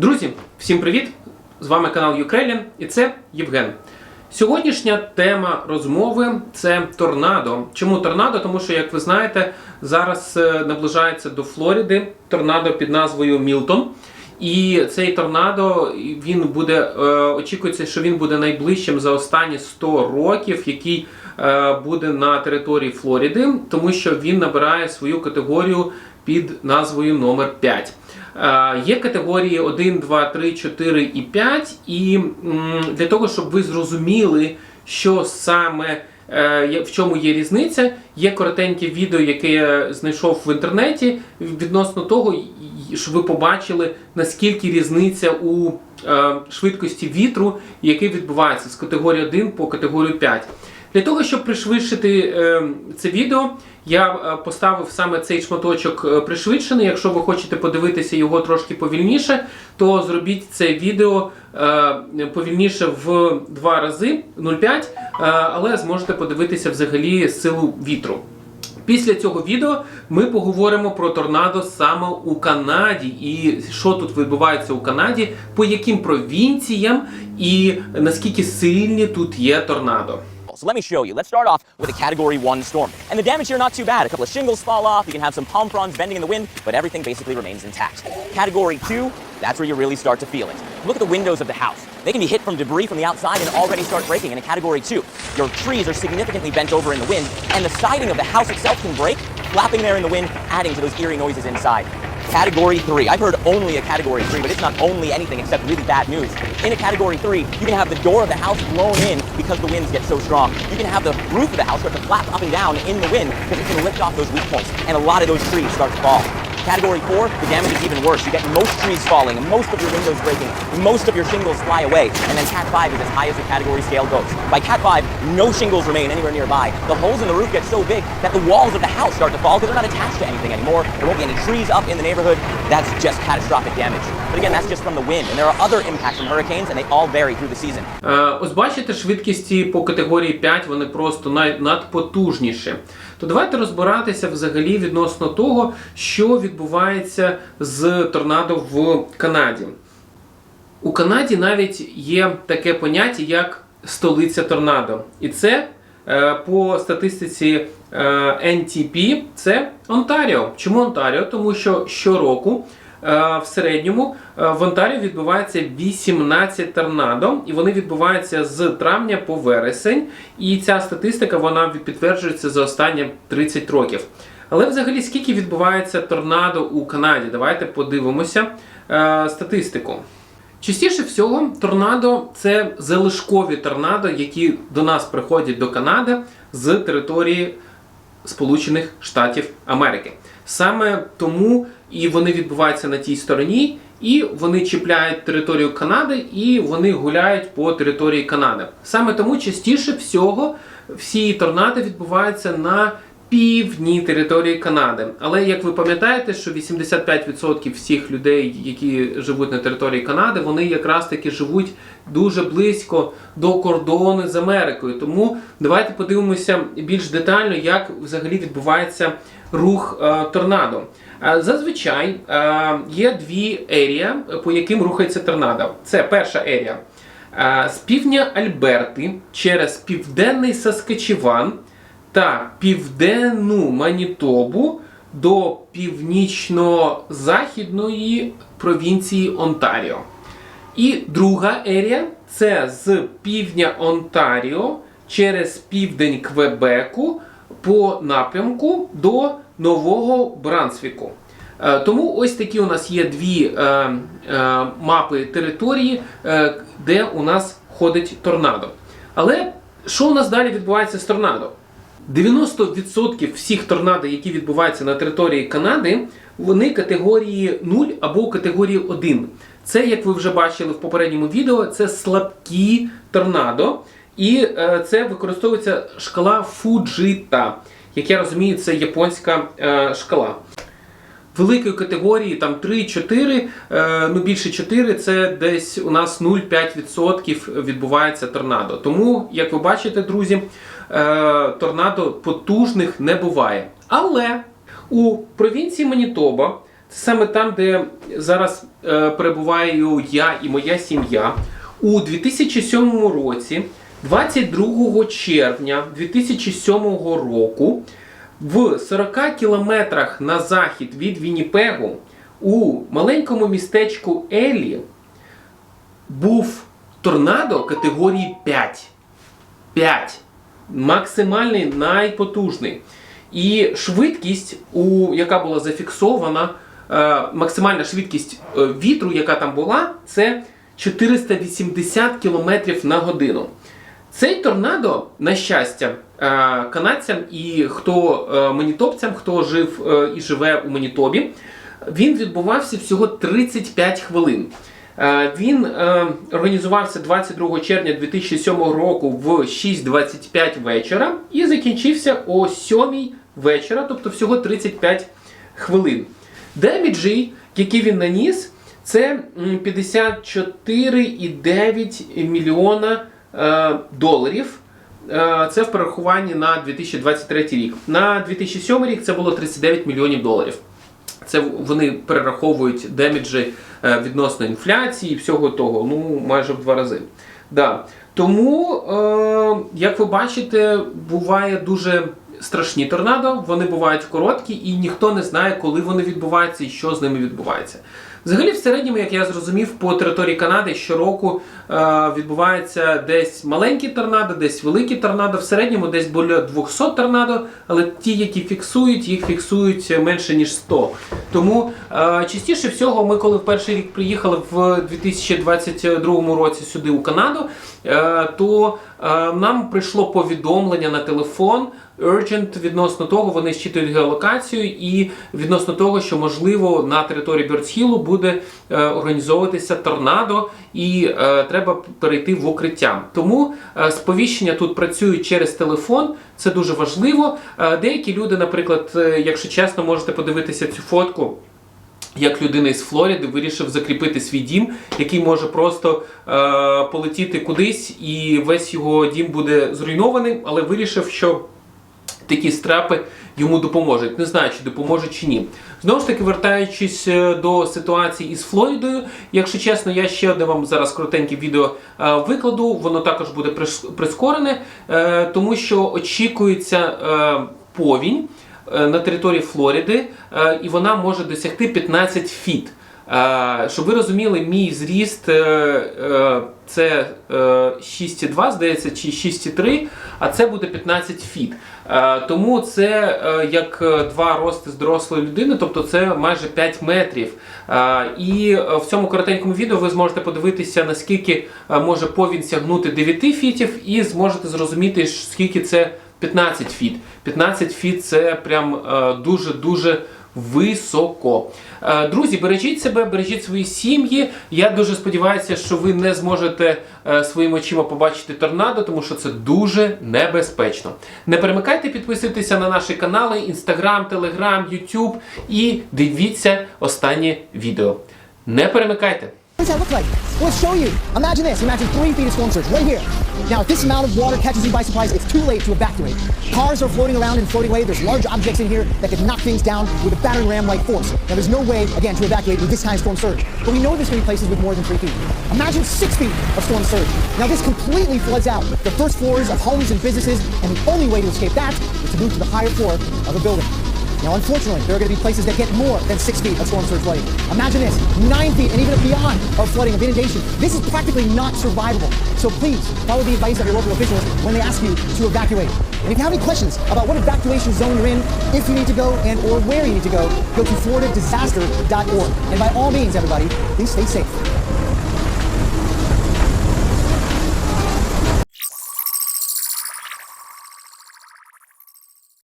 Друзі, всім привіт! З вами канал Юкрелін і це Євген. Сьогоднішня тема розмови це торнадо. Чому торнадо? Тому що, як ви знаєте, зараз е, наближається до Флориди торнадо під назвою Мілтон. І цей торнадо він буде е, очікується, що він буде найближчим за останні 100 років, який буде на території Флориди, тому що він набирає свою категорію під назвою номер 5. Е, Є категорії 1, 2, 3, 4 і 5. І для того, щоб ви зрозуміли, що саме е, в чому є різниця, є коротеньке відео, яке я знайшов в інтернеті відносно того, щоб ви побачили, наскільки різниця у е, швидкості вітру, який відбувається з категорії 1 по категорію 5. Для того, щоб пришвидшити е, це відео, я е, поставив саме цей шматочок е, пришвидшений. Якщо ви хочете подивитися його трошки повільніше, то зробіть це відео повільніше в два рази 0,5, е, але зможете подивитися взагалі силу вітру. Після цього відео ми поговоримо про торнадо саме у Канаді і що тут відбувається у Канаді, по яким провінціям і наскільки сильні тут є торнадо. So let me show you. Let's start off with a Category 1 storm. And the damage here not too bad. A couple of shingles fall off, you can have some palm fronds bending in the wind, but everything basically remains intact. Category 2, that's where you really start to feel it. Look at the windows of the house. They can be hit from debris from the outside and already start breaking in a Category 2. Your trees are significantly bent over in the wind, and the siding of the house itself can break, flapping there in the wind, adding to those eerie noises inside. Category 3. I've heard only a Category 3, but it's not only anything except really bad news. In a Category 3, you can have the door of the house blown in because the winds get so strong. You can have the roof of the house start to flap up and down in the wind because it can lift off those weak points, and a lot of those trees start to fall. Category 4, the damage is even worse. You get most trees falling, and most of your windows breaking, most of your shingles fly away, and then Cat 5 is as high as the category scale goes. By Cat 5, no shingles remain anywhere nearby. The holes in the roof get so big that the walls of the house start to fall because they're not attached to anything anymore. There won't be any trees up in the neighborhood. That's just catastrophic damage. But again, that's just from the wind, and there are other impacts from hurricanes, and they all vary through the season. Е, Ось бачите, швидкісті по категорії 5 вони просто най- надпотужніші. То давайте розбиратися взагалі відносно того, що відбувається з торнадо в Канаді. У Канаді навіть є таке поняття, як столиця торнадо. І це е, по статистиці е, NTP це Онтаріо. Чому Онтаріо? Тому що щороку е, в середньому е, в Онтаріо відбувається 18 торнадо, і вони відбуваються з травня по вересень. І ця статистика вона підтверджується за останні 30 років. Але взагалі скільки відбувається торнадо у Канаді? Давайте подивимося е, статистику. Частіше всього, торнадо це залишкові торнадо, які до нас приходять до Канади з території Сполучених Штатів Америки. Саме тому і вони відбуваються на тій стороні, і вони чіпляють територію Канади, і вони гуляють по території Канади. Саме тому частіше всього всі торнадо відбуваються на півдні території Канади. Але як ви пам'ятаєте, що 85% всіх людей, які живуть на території Канади, вони якраз таки живуть дуже близько до кордону з Америкою. Тому давайте подивимося більш детально, як взагалі відбувається рух е, торнадо. Е, Зазвичай е, є дві ерія, по яким рухається торнадо. Це перша ерія. З півдня Альберти через південний Саскачеван та південну Манітобу до північно-західної провінції Онтаріо. І друга ерія це з півдня Онтаріо через південь Квебеку по напрямку до Нового Брансвіку. Е, Тому ось такі у нас є дві е, е, мапи території, де у нас ходить торнадо. Але що у нас далі відбувається з торнадо? 90% всіх торнадо, які відбуваються на території Канади, вони категорії 0 або категорії 1. Це, як ви вже бачили в попередньому відео, це слабкі торнадо. І е, це використовується шкала Фуджита. Як я розумію, це японська е, шкала. Великої категорії там 3-4, е, ну більше 4, це десь у нас 0,5% відбувається торнадо. Тому, як ви бачите, друзі, е, торнадо потужних не буває. Але у провінції Манітоба Це саме там, де зараз е, перебуваю я і моя сім'я. У 2007 році, 22 червня 2007 року, в 40 кілометрах на захід від Вінніпегу у маленькому містечку Елі був торнадо категорії 5. 5. Максимальний найпотужний. І швидкість, у, яка була зафіксована, е, максимальна швидкість е, вітру, яка там була, це 480 км на годину. Цей торнадо, на щастя, е, канадцям і хто е, манітопцям, хто жив е, і живе у Манітобі, він відбувався всього 35 хвилин. Він організувався 22 червня 2007 року в 6.25 вечора і закінчився о 7 вечора, тобто всього 35 хвилин. Деміджі, які він наніс, це 54,9 мільйона доларів. Е, Це в перерахуванні на 2023 рік. На 2007 рік це було 39 мільйонів доларів. Це вони перераховують деміджі е, відносно інфляції і всього того, ну майже в два рази. Да. Тому, е, як ви бачите, буває дуже страшні торнадо, вони бувають короткі, і ніхто не знає, коли вони відбуваються і що з ними відбувається. Взагалі, в середньому, як я зрозумів, по території Канади щороку е, відбувається десь маленькі торнадо, десь великі торнадо, в середньому десь біля 200 торнадо, але ті, які фіксують, їх фіксують менше ніж 100. Тому е, частіше всього, ми коли в перший рік приїхали в 2022 році сюди у Канаду, е, то е, нам прийшло повідомлення на телефон. Urgent відносно того, вони щитують геолокацію і відносно того, що можливо на території Бьордсхілу буде е, організовуватися торнадо і е, треба перейти в укриття. Тому е, сповіщення тут працюють через телефон. Це дуже важливо. Е, деякі люди, наприклад, е, якщо чесно, можете подивитися цю фотку. Як людина із Флориди вирішив закріпити свій дім, який може просто е, полетіти кудись, і весь його дім буде зруйнований, але вирішив, що такі страпи йому допоможуть. Не знаю, чи допоможуть чи ні. Знову ж таки, вертаючись е, до ситуації із Флоридою, якщо чесно, я ще одне вам зараз коротеньке відео е, викладу, воно також буде прискорене, е, тому що очікується повінь на території Флориди, і вона може досягти 15 фіт. Щоб ви розуміли, мій зріст це е, 6,2, здається, чи 6,3, а це буде 15 фіт. Е, Тому це е, як е, два рости з дорослої людини, тобто це майже 5 метрів. І в цьому коротенькому відео ви зможете подивитися, наскільки може повінь сягнути 9 фітів, і зможете зрозуміти, скільки це 15 фіт. 15 фіт це прям дуже-дуже високо. Е, Друзі, бережіть себе, бережіть свої сім'ї. Я дуже сподіваюся, що ви не зможете е, своїми очима побачити торнадо, тому що це дуже небезпечно. Не перемикайте, підписуйтеся на наші канали: Instagram, Telegram, YouTube і дивіться останнє відео. Не перемикайте. What does that look like? Well, let's show you. Imagine this. Imagine three feet of storm surge right here. Now, if this amount of water catches you by surprise, too late to evacuate. Cars are floating around and floating away. There's large objects in here that could knock things down with a battering ram-like force. Now, there's no way, again, to evacuate with this kind of storm surge. But we know there's going to be places with more than three feet. Imagine six feet of storm surge. Now, this completely floods out the first floors of homes and businesses, and the only way to escape that is to move to the higher floor of a building. Now, unfortunately, there are going to be places that get more than six feet of storm surge flooding. Imagine this, nine feet and even beyond of flooding, of inundation. This is practically not survivable. So please, follow the advice of your local officials when they ask you to evacuate. And if you have any questions about what evacuation zone you're in, if you need to go and or where you need to go, go to floridadisaster.org. And by all means, everybody, please stay safe.